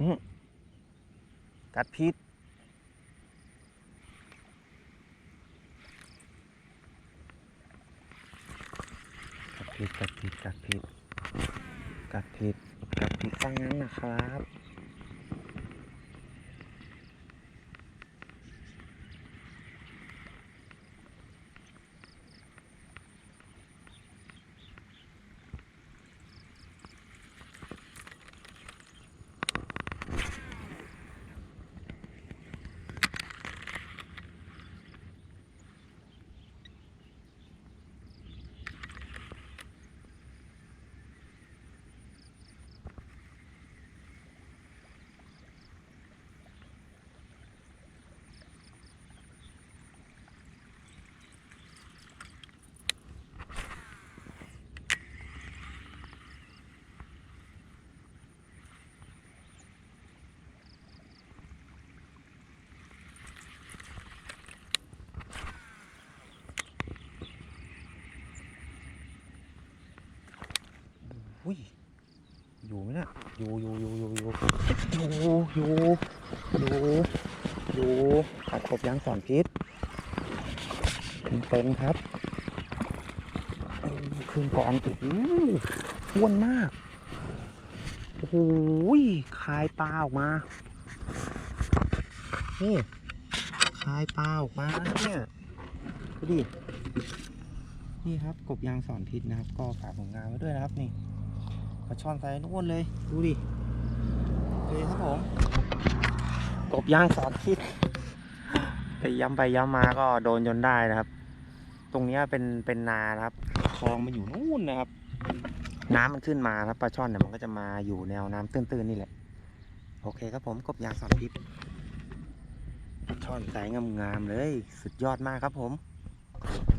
กัดพิษกัดพิษกัดพิษกัดพิษกัดพิษกัดฟังนั้นนะครับ อุ้ย อยู่ไหมเนี่ยอยู่อยู่อยู่อยู่อยู่อยู่อยู่อยู่อยู่ตัดกบยางสอนพิษตรงๆครับคืนก่อนโอ้อ้วนมาก โอ้โหคายปลาออกมา นี่คายปลาออกมาเนี่ยดูดิ นี่ครับกบยางสอนพิษนะครับ ก็ฝากผลงานไว้ด้วยนะครับนี่ ลาช่อนไซส์นู่นเลย ดูดิเลยครับผมกบย่างสอนพิษไปย้ำไปย้ำมาก็โดนจนได้นะครับ ตรงเนี้ยเป็นเป็นนานะครับคลองมันอยู่นู่นนะครับ น้ำมันขึ้นมาครับปลาช่อนเนี่ยมันก็จะมาอยู่แนวน้ำตื้นๆนี่แหละ โอเคครับผมกบยางสอนพิษปลาช่อนไซส์งามๆเลย สุดยอดมากครับผม